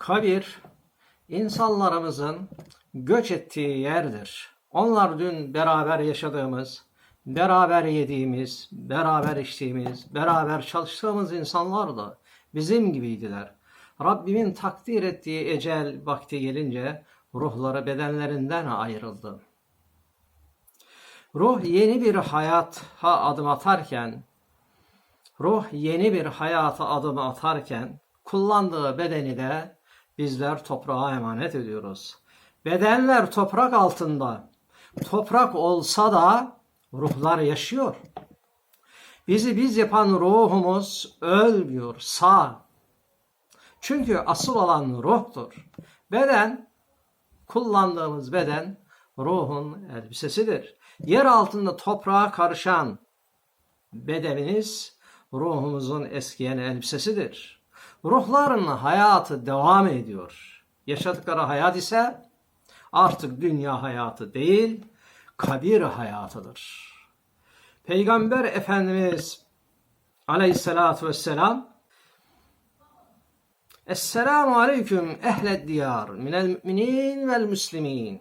Kabir insanlarımızın göç ettiği yerdir. Onlar dün beraber yaşadığımız, beraber yediğimiz, beraber içtiğimiz, beraber çalıştığımız insanlardı. Bizim gibiydiler. Rabbimin takdir ettiği ecel vakti gelince ruhları bedenlerinden ayrıldı. Ruh yeni bir hayata adım atarken, ruh yeni bir hayata adım atarken kullandığı bedeni de bizler toprağa emanet ediyoruz. Bedenler toprak altında. Toprak olsa da ruhlar yaşıyor. Bizi biz yapan ruhumuz ölmüyor, sağ. Çünkü asıl olan ruhtur. Beden, kullandığımız beden ruhun elbisesidir. Yer altında toprağa karışan bedenimiz ruhumuzun eskiyen elbisesidir. Ruhların hayatı devam ediyor. Yaşadıkları hayat ise artık dünya hayatı değil, kabir hayatıdır. Peygamber Efendimiz Aleyhisselatü Vesselam Esselamu aleyküm ehled diyar minel müminin vel müslimin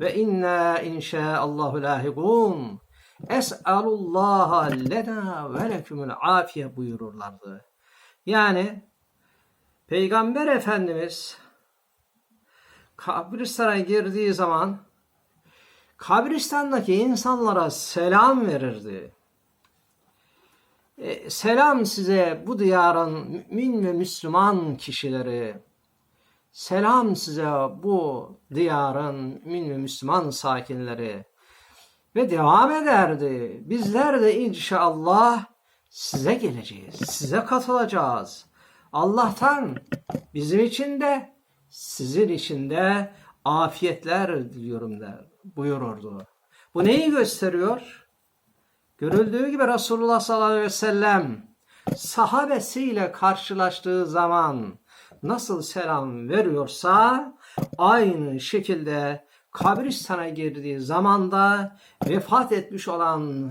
ve inna inşaallahu lahikun es'alullaha lena ve lekümül afiye buyururlardı. Yani Peygamber Efendimiz kabristana girdiği zaman kabristandaki insanlara selam verirdi. E, selam size bu diyarın mümin ve Müslüman kişileri. Selam size bu diyarın mümin ve Müslüman sakinleri. Ve devam ederdi. Bizler de inşallah size geleceğiz. Size katılacağız. Allah'tan bizim için de sizin için de afiyetler diliyorum der buyururdu. Bu neyi gösteriyor? Görüldüğü gibi Resulullah sallallahu aleyhi ve sellem sahabesiyle karşılaştığı zaman nasıl selam veriyorsa aynı şekilde kabristana girdiği zamanda vefat etmiş olan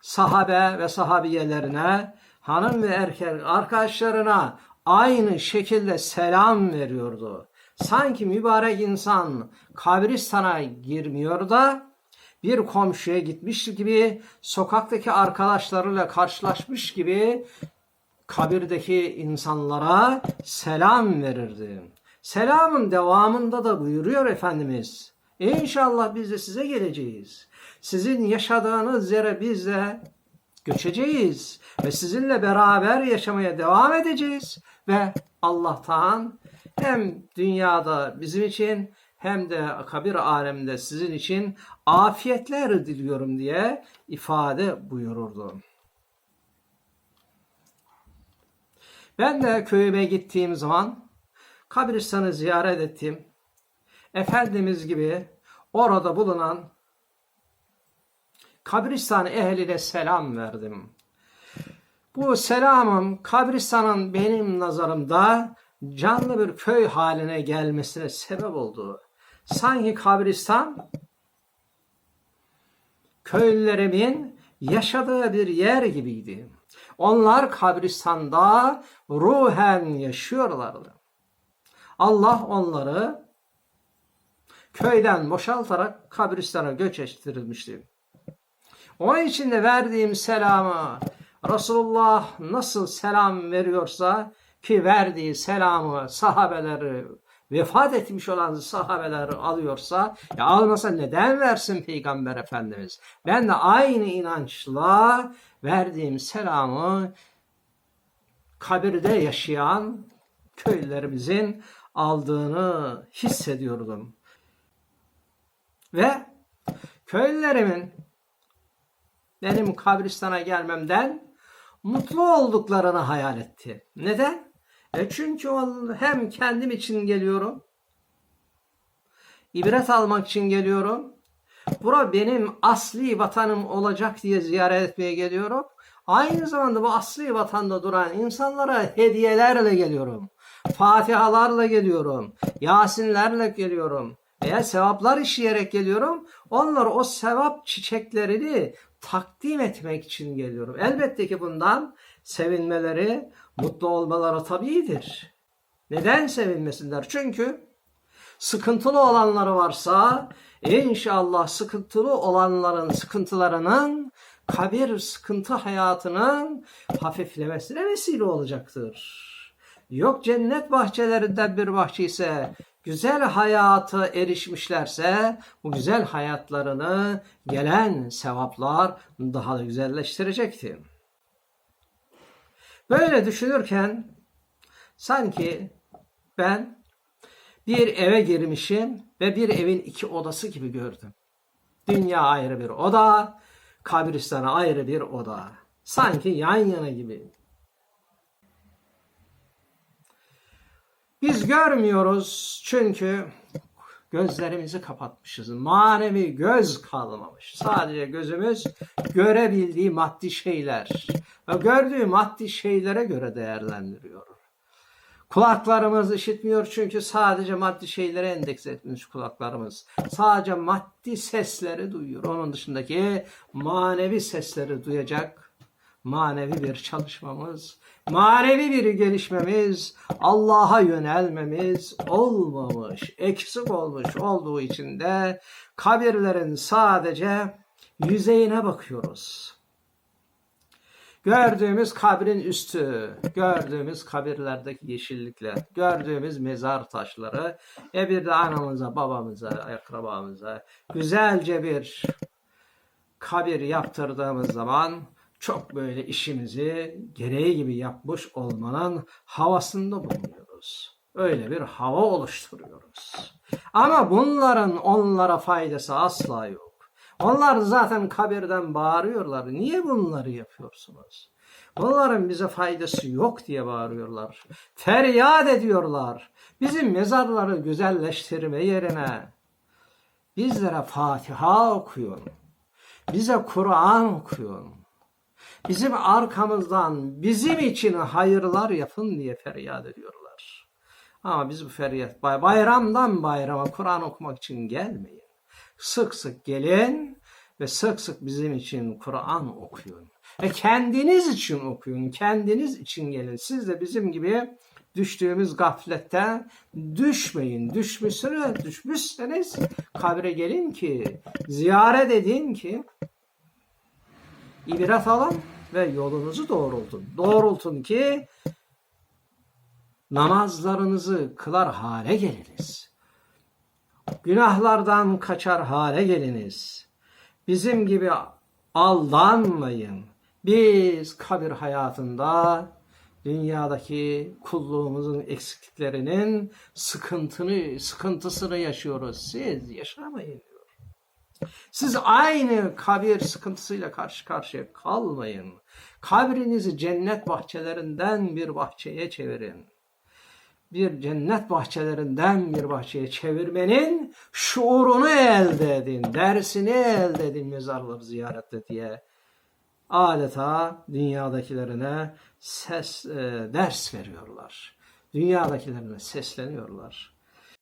sahabe ve sahabiyelerine, hanım ve erkek arkadaşlarına aynı şekilde selam veriyordu. Sanki mübarek insan kabristana girmiyor da bir komşuya gitmiş gibi, sokaktaki arkadaşlarıyla karşılaşmış gibi kabirdeki insanlara selam verirdi. Selamın devamında da buyuruyor Efendimiz. İnşallah biz de size geleceğiz. Sizin yaşadığınız yere biz de göçeceğiz ve sizinle beraber yaşamaya devam edeceğiz ve Allah'tan hem dünyada bizim için hem de kabir aleminde sizin için afiyetler diliyorum diye ifade buyururdu. Ben de köyüme gittiğim zaman kabristanı ziyaret ettim. Efendimiz gibi orada bulunan kabristan ehline selam verdim. Bu selamım kabristanın benim nazarımda canlı bir köy haline gelmesine sebep oldu. Sanki kabristan köylülerimin yaşadığı bir yer gibiydi. Onlar kabristanda ruhen yaşıyorlardı. Allah onları köyden boşaltarak kabristana göç ettirilmişti. Onun için de verdiğim selamı Resulullah nasıl selam veriyorsa ki verdiği selamı sahabeleri vefat etmiş olan sahabeler alıyorsa ya almasa neden versin Peygamber Efendimiz? Ben de aynı inançla verdiğim selamı kabirde yaşayan köylülerimizin aldığını hissediyordum. Ve köylülerimin benim kabristana gelmemden mutlu olduklarını hayal etti. Neden? E çünkü hem kendim için geliyorum, ibret almak için geliyorum. Bura benim asli vatanım olacak diye ziyaret etmeye geliyorum. Aynı zamanda bu asli vatanda duran insanlara hediyelerle geliyorum. Fatihalarla geliyorum. Yasinlerle geliyorum. Veya sevaplar işleyerek geliyorum. Onlar o sevap çiçeklerini takdim etmek için geliyorum. Elbette ki bundan sevinmeleri, mutlu olmaları tabidir. Neden sevinmesinler? Çünkü sıkıntılı olanları varsa inşallah sıkıntılı olanların sıkıntılarının kabir sıkıntı hayatının hafiflemesine vesile olacaktır. Yok cennet bahçelerinden bir bahçe ise güzel hayatı erişmişlerse bu güzel hayatlarını gelen sevaplar daha da güzelleştirecektir. Böyle düşünürken sanki ben bir eve girmişim ve bir evin iki odası gibi gördüm. Dünya ayrı bir oda, kabristana ayrı bir oda. Sanki yan yana gibi. Biz görmüyoruz çünkü gözlerimizi kapatmışız. Manevi göz kalmamış. Sadece gözümüz görebildiği maddi şeyler ve gördüğü maddi şeylere göre değerlendiriyor. Kulaklarımız işitmiyor çünkü sadece maddi şeylere endeks etmiş kulaklarımız. Sadece maddi sesleri duyuyor. Onun dışındaki manevi sesleri duyacak manevi bir çalışmamız, manevi bir gelişmemiz, Allah'a yönelmemiz olmamış, eksik olmuş olduğu için de kabirlerin sadece yüzeyine bakıyoruz. Gördüğümüz kabrin üstü, gördüğümüz kabirlerdeki yeşillikler, gördüğümüz mezar taşları ve bir de anamıza, babamıza, akrabamıza güzelce bir kabir yaptırdığımız zaman çok böyle işimizi gereği gibi yapmış olmanın havasında bulunuyoruz. Öyle bir hava oluşturuyoruz. Ama bunların onlara faydası asla yok. Onlar zaten kabirden bağırıyorlar. Niye bunları yapıyorsunuz? Bunların bize faydası yok diye bağırıyorlar. Feryat ediyorlar. Bizim mezarları güzelleştirme yerine bizlere Fatiha okuyun. Bize Kur'an okuyun. Bizim arkamızdan bizim için hayırlar yapın diye feryat ediyorlar. Ama biz bu feryat bayramdan bayrama Kur'an okumak için gelmeyin. Sık sık gelin ve sık sık bizim için Kur'an okuyun. Ve kendiniz için okuyun, kendiniz için gelin. Siz de bizim gibi düştüğümüz gaflette düşmeyin. Düşmüşsünüz, düşmüşseniz kabre gelin ki, ziyaret edin ki ibret alın ve yolunuzu doğrultun. Doğrultun ki namazlarınızı kılar hale geliniz. Günahlardan kaçar hale geliniz. Bizim gibi aldanmayın. Biz kabir hayatında dünyadaki kulluğumuzun eksikliklerinin sıkıntını, sıkıntısını yaşıyoruz. Siz yaşamayın. Siz aynı kabir sıkıntısıyla karşı karşıya kalmayın. Kabrinizi cennet bahçelerinden bir bahçeye çevirin. Bir cennet bahçelerinden bir bahçeye çevirmenin şuurunu elde edin, dersini elde edin mezarları ziyarette diye adeta dünyadakilerine ses e, ders veriyorlar. Dünyadakilerine sesleniyorlar.